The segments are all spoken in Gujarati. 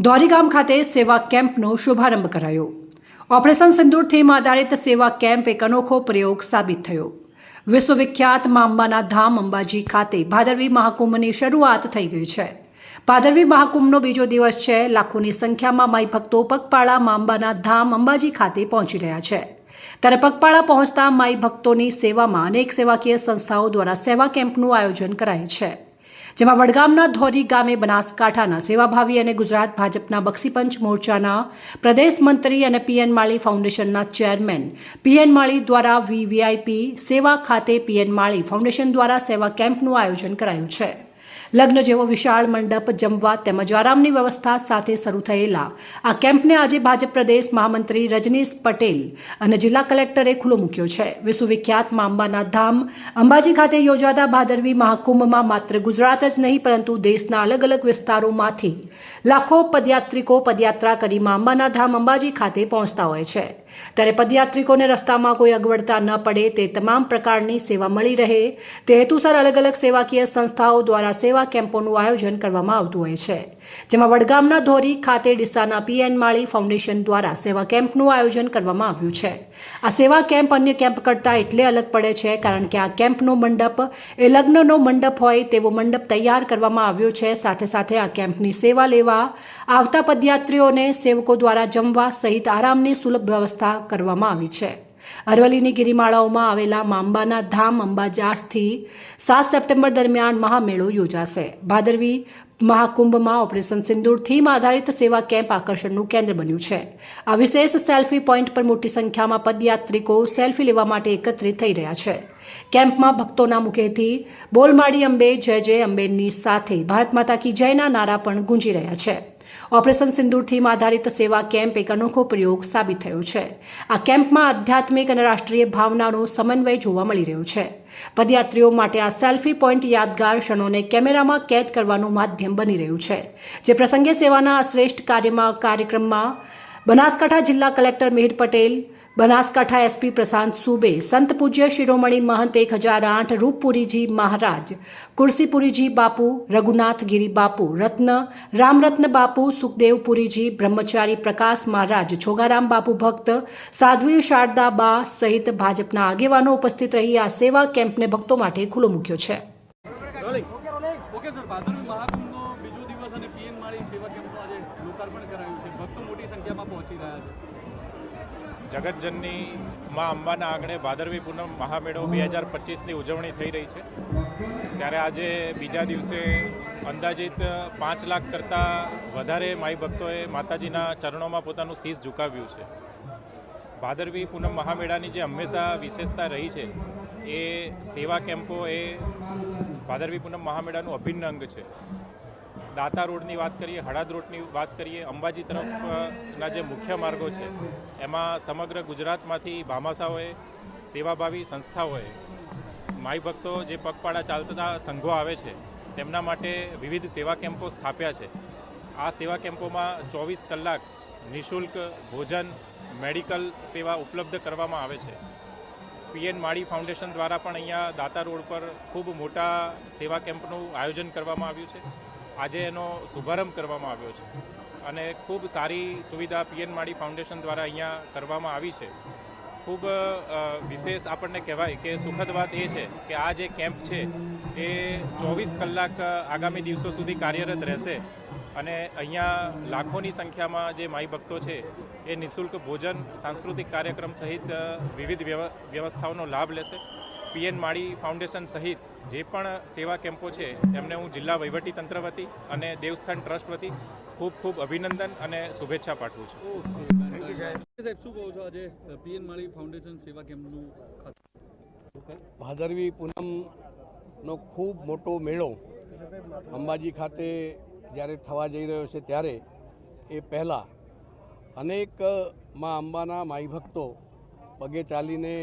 ધોરીગામ ખાતે સેવા કેમ્પનો શુભારંભ કરાયો. ઓપરેશન સિંદૂર થીમ આધારિત સેવા કેમ્પ એક અનોખો પ્રયોગ સાબિત થયો. વિશ્વવિખ્યાત મા અંબાના ધામ અંબાજી ખાતે ભાદરવી મહાકુંભની શરૂઆત થઈ ગઈ છે. ભાદરવી મહાકુંભનો બીજો દિવસ છે. લાખોની સંખ્યામાં માઈ ભક્તો પગપાળા મા અંબાના ધામ અંબાજી ખાતે પહોંચી રહ્યા છે. ત્યારે પગપાળા પહોંચતા માઈ ભક્તોની સેવામાં અનેક સેવાકીય સંસ્થાઓ દ્વારા સેવા કેમ્પનું આયોજન કરાય છે. જેમાં વડગામના ધોરી ગામે બનાસકાંઠાના સેવાભાવી અને ગુજરાત ભાજપના બક્ષીપંચ મોરચાના પ્રદેશ મંત્રી અને પીએન માળી ફાઉન્ડેશનના ચેરમેન. પીએન માળી દ્વારા વીવીઆઈપી સેવા ખાતે પીએન માળી ફાઉન્ડેશન દ્વારા સેવા કેમ્પનું આયોજન કરાયું છે. લગ્ન જેવો વિશાળ મંડપ, જમવા તેમજ આરામની વ્યવસ્થા સાથે શરૂ થયેલા. આ કેમ્પને આજે ભાજપ પ્રદેશ મહામંત્રી રજનીશ પટેલ અને જિલ્લા કલેક્ટરે ખુલ્લો મૂક્યો છે. વિશ્વવિખ્યાત મા અંબાના ધામ અંબાજી ખાતે યોજાતા ભાદરવી મહાકુંભમાં માત્ર ગુજરાત જ નહીં, પરંતુ દેશના અલગ અલગ વિસ્તારોમાંથી લાખો પદયાત્રિકો પદયાત્રા કરી મા અંબાના ધામ અંબાજી ખાતે પહોંચતા હોય છે. ત્યારે પદયાત્રિકોને રસ્તામાં કોઈ અગવડતા ન પડે તે તમામ પ્રકારની સેવા મળી રહે. તે હેતુસર અલગ અલગ સેવાકીય સંસ્થાઓ દ્વારા સેવા કેમ્પોનું આયોજન કરવામાં આવતું હોય છે. જેમાં વડગામના ધોરી ખાતે ડીસાના પીએન માળી ફાઉન્ડેશન દ્વારા સેવા કેમ્પનું આયોજન કરવામાં આવ્યું છે. આ સેવા કેમ્પ અન્ય કેમ્પ કરતાં એટલે અલગ પડે છે, કારણ કે આ કેમ્પનો મંડપ એ લગ્નનો મંડપ હોય તેવો મંડપ તૈયાર કરવામાં આવ્યો છે. સાથે સાથે આ કેમ્પની સેવા લેવા આવતા પદયાત્રીઓને સેવકો દ્વારા જમવા સહિત આરામની સુલભ વ્યવસ્થા કરવામાં આવી છે. અરવલ્લીની ગિરિમાળાઓમાં આવેલા માંબાના ધામ અંબાજાસથી સાત સપ્ટેમ્બર દરમિયાન મહામેળો યોજાશે. ભાદરવી મહાકુંભમાં ઓપરેશન સિંદૂર થીમ આધારિત સેવા કેમ્પ આકર્ષણનું કેન્દ્ર બન્યું છે. આ વિશેષ સેલ્ફી પોઈન્ટ પર મોટી સંખ્યામાં પદયાત્રિકો સેલ્ફી લેવા માટે એકત્રિત થઈ રહ્યા છે. કેમ્પમાં ભક્તોના મુખેથી બોલમાળી અંબે જય જય અંબેની સાથે ભારત માતા કી જયના નારા પણ ગુંજી રહ્યા છે. ઓપરેશન સિંદૂર થીમ આધારિત સેવા કેમ્પ એક અનોખો પ્રયોગ સાબિત થયો છે. આ કેમ્પમાં આધ્યાત્મિક અને રાષ્ટ્રીય ભાવનાનો સમન્વય જોવા મળી રહ્યો છે. પદયાત્રીઓ માટે આ સેલ્ફી પોઈન્ટ યાદગાર ક્ષણોને કેમેરામાં કેદ કરવાનું માધ્યમ બની રહ્યું છે. જે પ્રસંગે સેવાના શ્રેષ્ઠ કાર્યમાં કાર્યક્રમમાં બનાસકાંઠા જિલ્લા કલેક્ટર મિહિર પટેલ, બનાસકાંઠા એસપી પ્રશાંત સુબે, સંત પૂજ્ય શિરોમણી મહંત એક હજાર આઠ રૂપપુરીજી મહારાજ, કુર્સીપુરીજી બાપુ રઘુનાથગીરી બાપુ, રત્ન, રામરત્ન બાપુ સુખદેવપુરીજી બ્રહ્મચારી પ્રકાશ મહારાજ, છોગારામ બાપુ ભક્ત, સાધ્વી શારદા બા સહિત ભાજપના આગેવાનો ઉપસ્થિત રહી આ સેવા કેમ્પને ભક્તો માટે ખુલ્લો મૂક્યો છે. મોટી પહોંચી રહ્યા છે. જગતજનની માં અંબાના આંગણે ભાદરવી પૂનમ મહામેળો બે હજાર પચીસની ઉજવણી થઈ રહી છે. ત્યારે આજે બીજા દિવસે અંદાજિત પાંચ લાખ કરતાં વધારે માઈ ભક્તોએ માતાજીના ચરણોમાં પોતાનું શીશ ઝુકાવ્યું છે. ભાદરવી પૂનમ મહામેળાની જે હંમેશા વિશેષતા રહી છે, એ સેવા કેમ્પો એ ભાદરવી પૂનમ મહામેળાનું અભિન્ન અંગ છે. દાતા રોડની વાત કરીએ, હળાદ રોડની વાત કરીએ, અંબાજી તરફના જે મુખ્ય માર્ગો છે, એમાં સમગ્ર ગુજરાતમાંથી ભામાસાઓએ સેવાભાવી સંસ્થાઓએ માઈ ભક્તો જે પગપાળા ચાલતા સંઘો આવે છે, તેમના માટે વિવિધ સેવા કેમ્પો સ્થાપ્યા છે. આ સેવા કેમ્પોમાં ચોવીસ કલાક નિઃશુલ્ક ભોજન, મેડિકલ સેવા ઉપલબ્ધ કરવામાં આવે છે. પીએન માળી ફાઉન્ડેશન દ્વારા પણ અહીંયા દાતા રોડ પર ખૂબ મોટા સેવા કેમ્પનું આયોજન કરવામાં આવ્યું છે. આજે એનો શુભારંભ કરવામાં આવ્યો છે. અને ખૂબ સારી સુવિધા પીએન માળી ફાઉન્ડેશન દ્વારા અહીંયા કરવામાં આવી છે. ખૂબ વિશેષ આપણને કહેવાય કે સુખદ વાત એ છે કે આ જે કેમ્પ છે એ ચોવીસ કલાક આગામી દિવસો સુધી કાર્યરત રહેશે. અને અહીંયા લાખોની સંખ્યામાં જે માઈ ભક્તો છે એ નિઃશુલ્ક ભોજન, સાંસ્કૃતિક કાર્યક્રમ સહિત વિવિધ વ્યવ- વ્યવસ્થાઓનો લાભ લેશે. પીએન માળી ફાઉન્ડેશન સહિત જે પણ સેવા કેમ્પો છે એમને હું જિલ્લા વહીવટી તંત્ર વતી અને દેવસ્થાન ટ્રસ્ટ વતી ખૂબ ખૂબ અભિનંદન અને શુભેચ્છા પાઠવું છું. સાહેબ શું કહો છો આજે પીએન માળી ફાઉન્ડેશન સેવા કેમ્પનું ભાદરવી પૂનમનો ખૂબ મોટો મેળો અંબાજી ખાતે જ્યારે થવા જઈ રહ્યો છે ત્યારે એ પહેલાં અનેક મા અંબાના માઈ ભક્તો પગે ચાલીને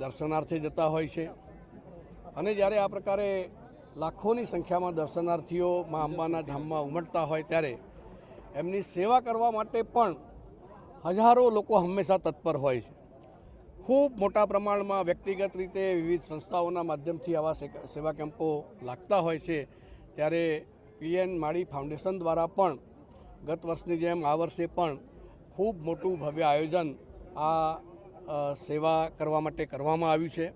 દર્શનાર્થે જતા હોય છે. અને જ્યારે આ પ્રકારે લાખોની સંખ્યામાં દર્શનાર્થીઓ મા અંબાના ધામમાં ઉમટતા હોય ત્યારે એમની સેવા કરવા માટે પણ હજારો લોકો હંમેશા તત્પર હોય છે. ખૂબ મોટા પ્રમાણમાં વ્યક્તિગત રીતે વિવિધ સંસ્થાઓના માધ્યમથી આવા સેવા કેમ્પો લાગતા હોય છે. ત્યારે પીએન માળી ફાઉન્ડેશન દ્વારા પણ ગત વર્ષની જેમ આ વર્ષે પણ ખૂબ મોટું ભવ્ય આયોજન આ સેવા કરવા માટે કરવામાં આવ્યું છે.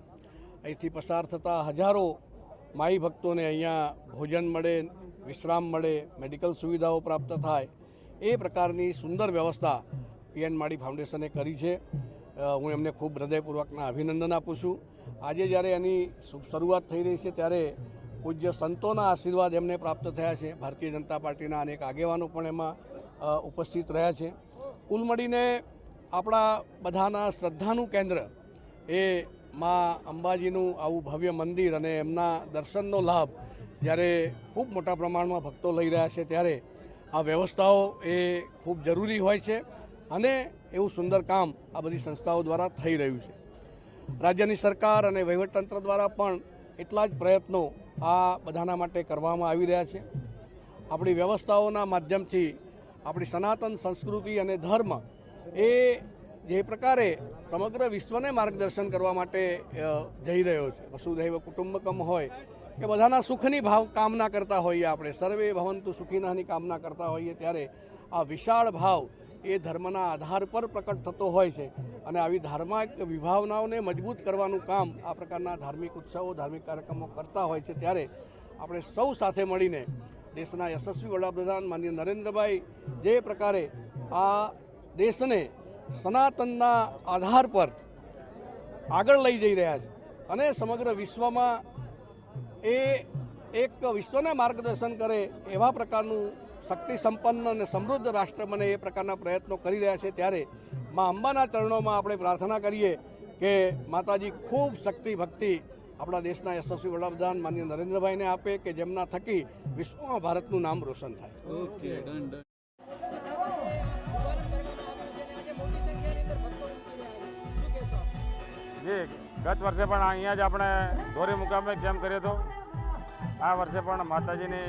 અહીંથી પસાર થતા હજારો માઈ ભક્તોને અહીંયા ભોજન મળે, વિશ્રામ મળે, મેડિકલ સુવિધાઓ પ્રાપ્ત થાય, એ પ્રકારની સુંદર વ્યવસ્થા પીએન માડી ફાઉન્ડેશને કરી છે. હું એમને ખૂબ હૃદયપૂર્વકના અભિનંદન આપું છું. આજે જ્યારે એની શરૂઆત થઈ રહી છે, ત્યારે પૂજ્ય સંતોના આશીર્વાદ એમને પ્રાપ્ત થયા છે. ભારતીય જનતા પાર્ટીના અનેક આગેવાનો પણ એમાં ઉપસ્થિત રહ્યા છે. કુલ મળીને આપણા બધાના શ્રદ્ધાનું કેન્દ્ર એ માં અંબાજીનું આવું ભવ્ય મંદિર અને એમના દર્શનનો લાભ જ્યારે ખૂબ મોટા પ્રમાણમાં ભક્તો લઈ રહ્યા છે ત્યારે આ વ્યવસ્થાઓ એ ખૂબ જરૂરી હોય છે અને એવું સુંદર કામ આ બધી સંસ્થાઓ દ્વારા થઈ રહ્યું છે. રાજ્યની સરકાર અને વહીવટતંત્ર દ્વારા પણ એટલા જ પ્રયત્નો આ બધાના માટે કરવામાં આવી રહ્યા છે. આપણી વ્યવસ્થાઓના માધ્યમથી આપણી સનાતન સંસ્કૃતિ અને ધર્મ એ જે પ્રકારે સમગ્ર વિશ્વને માર્ગદર્શન કરવા માટે જઈ રહ્યો છે. વસુધૈવ કુટુંબકમ હોય કે બધાના સુખની ભાવ કામના કરતા હોઈએ આપણે, સર્વે ભવંતુ સુખીનાની કામના કરતા હોઈએ ત્યારે આ વિશાળ ભાવ એ ધર્મના આધાર પર પ્રકટ થતો હોય છે અને આવી ધાર્મિક વિભાવનાઓને મજબૂત કરવાનું કામ આ પ્રકારના ધાર્મિક ઉત્સવો, ધાર્મિક કાર્યક્રમો કરતા હોય છે ત્યારે આપણે સૌ સાથે મળીને દેશના યશસ્વી વડાપ્રધાન માનીય નરેન્દ્રભાઈ જે પ્રકારે આ દેશને સનાતનના આધાર પર આગળ લઈ જઈ રહ્યા છે. અને સમગ્ર વિશ્વમાં એ એક વિશ્વને માર્ગદર્શન કરે એવા પ્રકારનું શક્તિ સંપન્ન અને સમૃદ્ધ રાષ્ટ્ર બને એ પ્રકારના પ્રયત્નો કરી રહ્યા છે. ત્યારે મા અંબાના ચરણોમાં આપણે પ્રાર્થના કરીએ કે માતાજી ખૂબ શક્તિ ભક્તિ આપણા દેશના યશસ્વી વડાપ્રધાન માન્ય નરેન્દ્રભાઈને આપે કે જેમના થકી વિશ્વમાં ભારતનું નામ રોશન થાય. ઓકે જી, ગત વર્ષે પણ અહીંયા જ આપણે ધોરી મુકામે કેમ્પ કર્યો હતો? આ વર્ષે પણ માતાજીની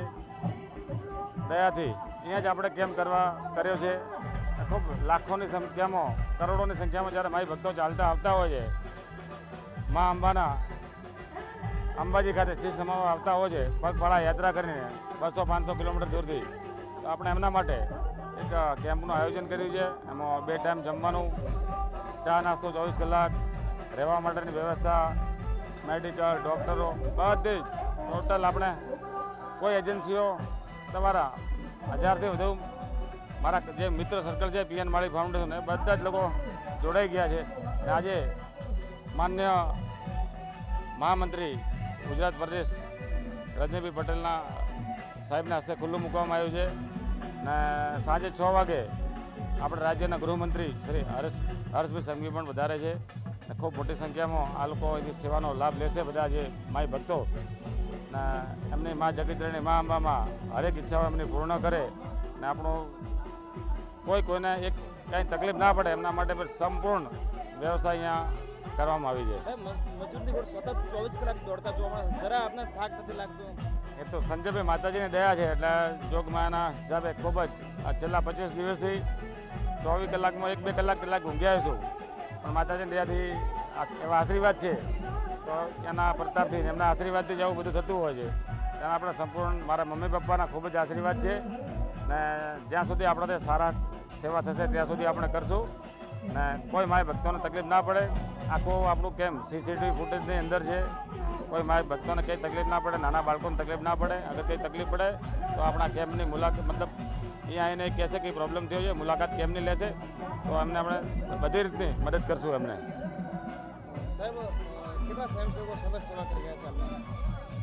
દયાથી અહીંયા જ આપણે કેમ્પ કરવા કર્યો છે? ખૂબ લાખોની સંખ્યામાં, કરોડોની સંખ્યામાં જ્યારે મારી ભક્તો ચાલતા આવતા હોય છે, મા અંબાના અંબાજી ખાતે શીશ નમાવા આવતા હોય છે, પગપાળા યાત્રા કરીને બસો પાંચસો કિલોમીટર દૂરથી. તો આપણે એમના માટે એક કેમ્પનું આયોજન કર્યું છે. એમાં બે ટાઈમ જમવાનું, ચા નાસ્તો ચોવીસ કલાક રહેવા માટેની વ્યવસ્થા મેડિકલ ડૉક્ટરો બધી જ. ટોટલ આપણે કોઈ એજન્સીઓ તમારા હજારથી વધુ મારા જે મિત્ર સર્કલ છે પીએન માળી ફાઉન્ડેશન એ બધા જ લોકો જોડાઈ ગયા છે. અને આજે માન્ય મહામંત્રી ગુજરાત પ્રદેશ રજનીભાઈ પટેલના સાહેબના હસ્તે ખુલ્લું મૂકવામાં આવ્યું છે. ને સાંજે છ વાગે આપણે રાજ્યના ગૃહમંત્રી શ્રી હર્ષ હર્ષભાઈ સંઘવી પણ વધારે છે. ખૂબ મોટી સંખ્યામાં આ લોકો એની સેવાનો લાભ લેશે બધા જે માય ભક્તો. ને એમની મા જગતરણી મા અંબામાં હરેક ઈચ્છાઓ એમની પૂર્ણ કરે ને આપણું કોઈ કોઈને એક કાંઈ તકલીફ ના પડે એમના માટે પણ સંપૂર્ણ વ્યવસાય અહીંયા કરવામાં આવી છે મજૂરની ઘોડ સતત ચોવીસ કલાક દોડતા જોવા મળે જરા આપને થાક નથી લાગતો? એ તો સંજયભાઈ માતાજીની દયા છે એટલે જોગમાયાના હિસાબે ખૂબ જ છેલ્લા પચીસ દિવસથી ચોવીસ કલાકમાં એક બે કલાક કલાક ઊંઘ્યા છું પણ માતાજીની દયાથી એવા આશીર્વાદ છે, તો એના પ્રતાપથી એમના આશીર્વાદથી જ આવું બધું થતું હોય છે. એના આપણે સંપૂર્ણ મારા મમ્મી પપ્પાના ખૂબ જ આશીર્વાદ છે ને જ્યાં સુધી આપણાથી સારા સેવા થશે ત્યાં સુધી આપણે કરશું ને કોઈ માય ભક્તોને તકલીફ ના પડે. આખું આપણું કેમ સીસીટીવી ફૂટેજની અંદર છે, કોઈ માય ભક્તોને કંઈ તકલીફ ના પડે, નાના બાળકોને તકલીફ ના પડે. અગર કંઈ તકલીફ પડે તો આપણા કેમ્પની મુલાકાત, મતલબ અહીંયા આવીને કહેશે કે પ્રોબ્લેમ થયો છે મુલાકાત કેમ્પની લેશે? તો એમને આપણે બધી રીતની મદદ કરશું એમને.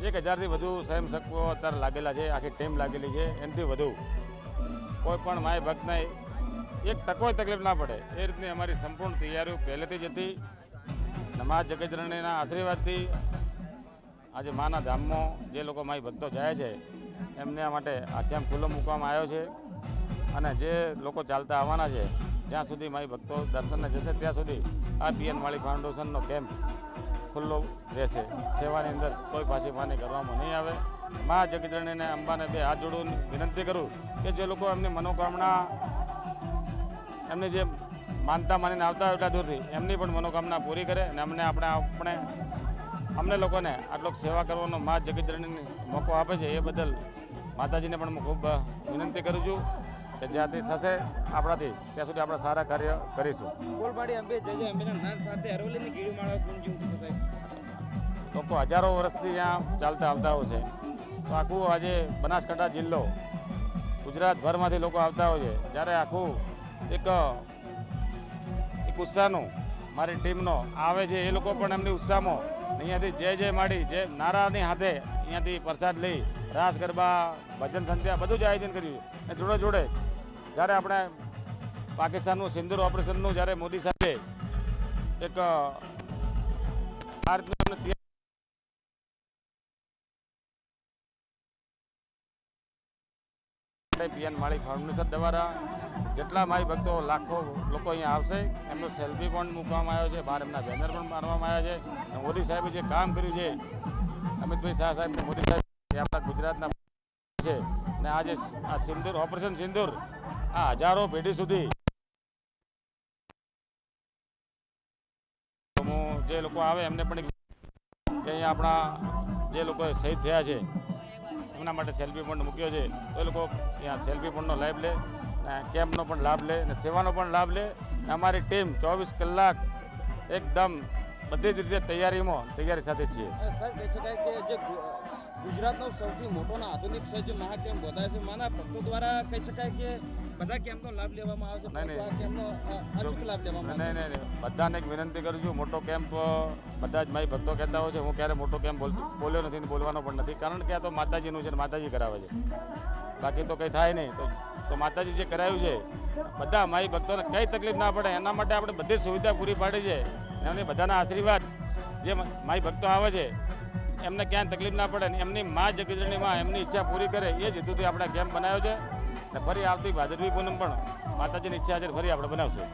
એક હજારથી વધુ સ્વયંસેવકો અત્યારે લાગેલા છે આખી ટીમ લાગેલી છે એનાથી વધુ. કોઈ પણ માય ભક્તને એક ટકોય તકલીફ ના પડે. એ રીતની અમારી સંપૂર્ણ તૈયારીઓ પહેલેથી જ હતી. અને મા જગતરણીના આશીર્વાદથી આજે માના ધામમાં જે લોકો માય ભક્તો જાય છે એમને માટે આ કેમ્પ ખુલ્લો મૂકવામાં આવ્યો છે. અને જે લોકો ચાલતા આવવાના છે જ્યાં સુધી મારી ભક્તો દર્શનને જશે. ત્યાં સુધી આ પીએન માળી ફાઉન્ડેશનનો કેમ્પ ખુલ્લો રહેશે. સેવાની અંદર કોઈ પાછી માની કરવામાં નહીં આવે. મા જગતરણીને અંબાને બે હાથ જોડું વિનંતી કરું કે જે લોકો એમની મનોકામના, એમની જે માનતા માનીને આવતા એટલા દૂરથી એમની પણ મનોકામના પૂરી કરે અને અમને આપણે આપણે અમને લોકોને આટલો સેવા કરવાનો મા જગતરણીને મોકો આપે છે એ બદલ માતાજીને પણ હું ખૂબ વિનંતી કરું છું કે જ્યાંથી થશે આપણાથી ત્યાં સુધી આપણે સારા કાર્ય કરીશું. કોલપાડી અંબે જય જય અંબેના નાદ સાથે અરવલ્લીની ગીરીમાળા ગુંજી સાહેબ લોકો હજારો વર્ષથી ત્યાં ચાલતા આવતા હોય છે. તો આખું આજે બનાસકાંઠા જિલ્લો ગુજરાતભરમાંથી લોકો આવતા હોય છે. જ્યારે આખું એક એક ઉત્સાહનું મારી ટીમનો આવે છે એ લોકો પણ એમની ઉત્સાહમાં અહીંયાથી જય જય માડી જે નારાની હાથે અહીંયાથી પ્રસાદ લઈ રાસ, ગરબા, ભજન, સંધ્યા બધું જ આયોજન કર્યું અને જોડે જોડે જ્યારે આપણે પાકિસ્તાનનું સિંદૂર ઓપરેશનનું જ્યારે મોદી સાહેબે એક આ રીતનું એમને પીએન માળી ફાઉન્ડેશન દ્વારા જેટલા મારી ભક્તો લાખો લોકો અહીંયા આવશે, એમનો સેલ્ફી પણ મૂકવામાં આવ્યો છે, બહાર એમના બેનર પણ મારવામાં આવ્યા છે, અને મોદી સાહેબે જે કામ કર્યું છે, અમિતભાઈ શાહ સાહેબ મોદી સાહેબ જે આપણા ગુજરાતના છે, અને આ જે આ સિંદૂર, ઓપરેશન સિંદૂર, આ હજારો પેઢી સુધી હું જે લોકો આવે એમને પણ કે અહીંયા આપણા જે લોકો શહીદ થયા છે, એમના માટે સેલ્ફી પોઈન્ટ મૂક્યો છે એ લોકો અહીંયા સેલ્ફી પોઈન્ટનો લાઈવ લે. કેમ્પનો પણ લાભ લે અને સેવાનો પણ લાભ લે. અને અમારી ટીમ ચોવીસ કલાક એકદમ બધી જ રીતે તૈયારીમાં તૈયારી સાથે છીએ. સર કહી શકાય કે જે ગુજરાતનો સૌથી મોટો અને આધુનિક જે મહાકેમ્પ વધારે છે માના ભક્તો દ્વારા કહી શકાય કે બધા કેમ્પનો લાભ લેવામાં આવે છે નહીં, કેમ્પનો અચૂક લાભ લેવામાં નહીં નહીં બધાને એક વિનંતી કરું છું મોટો કેમ્પ બધા જ મારી ભક્તો કહેતા હોય છે હું ક્યારે મોટો કેમ્પ બોલતો બોલ્યો નથી ને બોલવાનો પણ નથી. કારણ કે આ તો માતાજીનું છે માતાજી કરાવે છે. બાકી તો કંઈ થાય નહીં. તો માતાજી જે કરાયું છે, બધા મારી ભક્તોને કંઈ તકલીફ ના પડે. એના માટે આપણે બધી સુવિધા પૂરી પાડી છે. એમને બધાના આશીર્વાદ જે મારી ભક્તો આવે છે, એમને ક્યાંય તકલીફ ના પડે ને એમની મા જગજની માં એમની ઈચ્છા પૂરી કરે એ જ હેતુથી આપણે કેમ્પ બનાવ્યો છે. ને ફરી આવતી ભાદરવી પૂનમ પણ માતાજીની ઈચ્છા છે ફરી આપણે બનાવશું.